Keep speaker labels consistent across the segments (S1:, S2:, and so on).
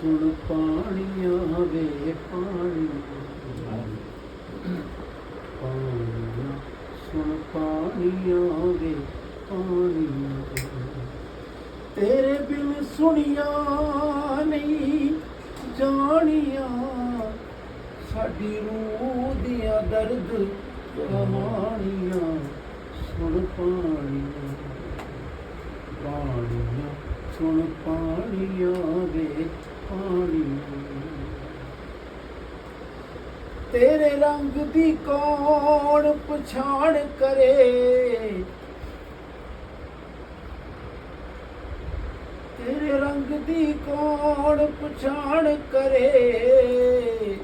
S1: ਸੁਣ ਪਾਣੀਆਂ ਵੇ ਪਾਣੀਆਂ ਪਾਣੀਆਂ ਸੁਣ ਪਾਣੀਆਂ ਵੇ ਪਾਣੀਆਂ ਤੇਰੇ ਬਿਨ ਸੁਣੀਆਂ ਨਹੀਂ, ਜਾਣੀਆਂ ਸਾਡੀ ਰੂਹ ਦੀਆਂ ਦਰਦ ਕਹਾਣੀਆਂ ਸੁਣ ਪਾਣੀਆਂ ਪਾਣੀਆਂ ਸੁਣ ਪਾਣੀਆਂ ਵੇ ਪਾਣੀਆਂ ਤੇਰੇ ਰੰਗ ਦੀ ਕੌਣ ਪਛਾਣ ਕਰੇ? ਤੇਰੇ ਰੰਗ ਦੀ ਕੌਣ ਪਛਾਣ ਕਰੇ?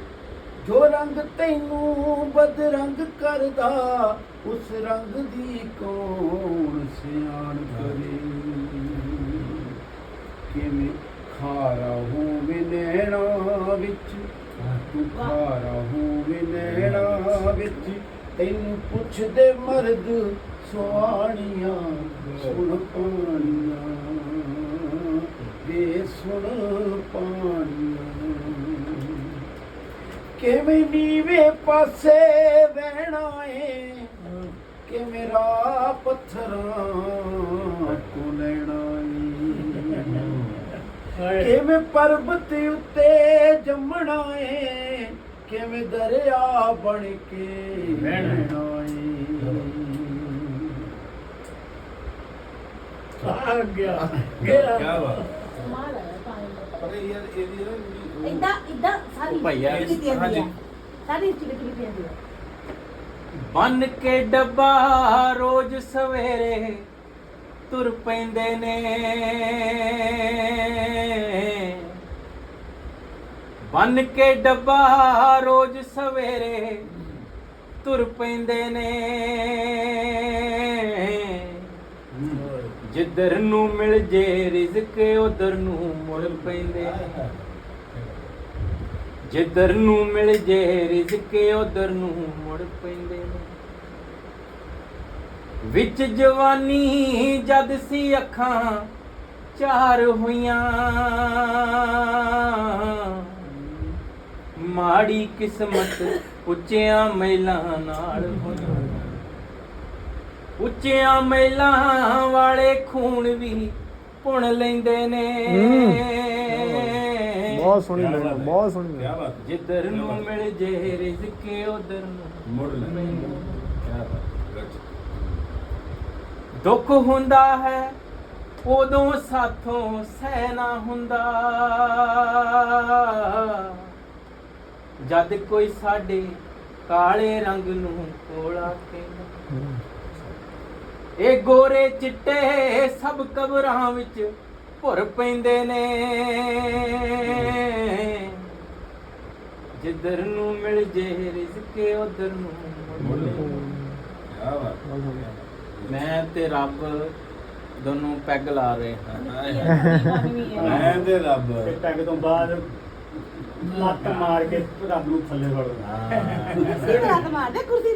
S1: ਜੋ ਰੰਗ ਤੈਨੂੰ ਬਦਰੰਗ ਕਰਦਾ, ਉਸ ਰੰਗ ਦੀ ਕੌਣ ਸਿਆਣ ਕਰੇ? ਕਿਵੇਂ ਖਾਰਾ ਹੋਵੇ ਨੈਣਾ ਵਿੱਚ। ਤੂੰ ਹੋਵੇ ਨੈਣਾ ਵਿੱਚ। ਤੈਨੂੰ ਪੁੱਛਦੇ ਮਰਦ ਸੁਆਣੀਆਂ ਸੁਣ ਪਾਣੀਆਂ। ਵੇ ਸੁਣ ਪਾਣੀਆਂ। ਕਿਵੇਂ ਨੀਵੇਂ ਪਾਸੇ ਵਹਿਣਾ ਕਿਵੇਂ ਪਰਬਤ ਉੱਤੇ ਜੰਮਣਾ ਏ? ਕਿਵੇਂ ਦਰਿਆ ਬਣ ਕੇ ਵਹਿਣਾ ਏ। ਆ ਗਿਆ। ਗਿਆ।
S2: ਬਾਤ।
S3: ਕਮਾਲ ਹੈ
S2: ਪਰ ਇਹ ਇਹਦੀ ਨਾ
S3: ਇਦਾਂ ਇਦਾਂ ਸਾਰੀ
S4: ਭਈਆ,
S3: ਸਾਰੀ ਲਿਖੀ ਦੀ ਹੈ
S4: ਬਨ ਕੇ ਡੱਬਾ ਰੋਜ਼ ਸਵੇਰੇ। ਤੁਰ ਪੈਂਦੇ ਨੇ। ਬਨ ਕੇ ਡੱਬਾ ਰੋਜ਼ ਸਵੇਰੇ ਤੁਰ ਪੈਂਦੇ ਨੇ। ਜਿੱਧਰ ਨੂੰ ਮਿਲ ਜੇ ਰਿਜ਼ਕ, ਉਧਰ ਨੂੰ ਮੁੜ ਪੈਂਦੇ ਜਿੱਧਰ ਨੂੰ ਮਿਲ ਜੇ ਰਿਜ਼ਕ, ਉਧਰ ਨੂੰ ਮੁੜ ਪੈਂਦੇ ਨੇ। ਵਿੱਚ ਜਵਾਨੀ ਜਦ ਸੀ ਅੱਖਾਂ ਚਾਰ ਹੋਈਆਂ ਮਾੜੀ ਕਿਸਮਤ ਉੱਚਿਆਂ ਮਹਿਲਾਂ ਨਾਲ ਹੋਈਆਂ ਉੱਚਿਆਂ ਮਹਿਲਾਂ ਵਾਲੇ ਖੂਨ ਵੀ ਪੁਣ ਲੈਂਦੇ ਨੇ
S5: ਬਹੁਤ ਸੋਹਣੀ ਲਾਈਨ। ਬਹੁਤ ਸੋਹਣੀ ਲਾਈਨ
S2: ਬਾਤ।
S4: ਜਿੱਧਰ ਨੂੰ ਮਿਲ ਜੇ ਰਿਜ਼ਕ ਉਧਰ ਨੂੰ
S2: ਮੁੜ ਲੈ ਕਿਆ ਬਾਤ।
S4: ਦੁੱਖ ਹੁੰਦਾ ਹੈ ਉਦੋਂ ਸਾਥੋਂ ਸਹਿ ਨਾ ਹੁੰਦਾ। ਜਦ ਕੋਈ ਸਾਡੇ ਕਾਲੇ ਰੰਗ ਨੂੰ ਕੋਲਾ ਕਹਿੰਦਾ ਇਹ ਗੋਰੇ ਚਿੱਟੇ ਸਭ ਕਬਰਾਂ ਵਿੱਚ ਭੁਰ ਪੈਂਦੇ ਨੇ। ਜਿੱਧਰ ਨੂੰ ਮਿਲ ਜੇ ਰਿਜ਼ਕ ਉਧਰ ਨੂੰ ਮੁੜ ਲੈਂਦਾ।
S2: ਕਿਆ ਬਾਤ
S5: ਸੋਹਣੀ
S4: ਮੈਂ ਤੇ ਰੱਬ ਦੋਨੋਂ ਪੈਗ ਲਾ ਰਹੇ ਹਾਂ।
S2: ਮੈਂ ਤੇ ਰੱਬ।
S1: ਤੇ ਪੈਗ ਤੋਂ ਬਾਅਦ ਲੱਤ ਮਾਰ ਕੇ ਰੱਬ ਨੂੰ ਥੱਲੇ ਫੜਨਾ
S2: ਹਾਂ।
S3: ਸਿਰ ਲੱਤ ਮਾਰਦੇ ਕੁਰਸੀ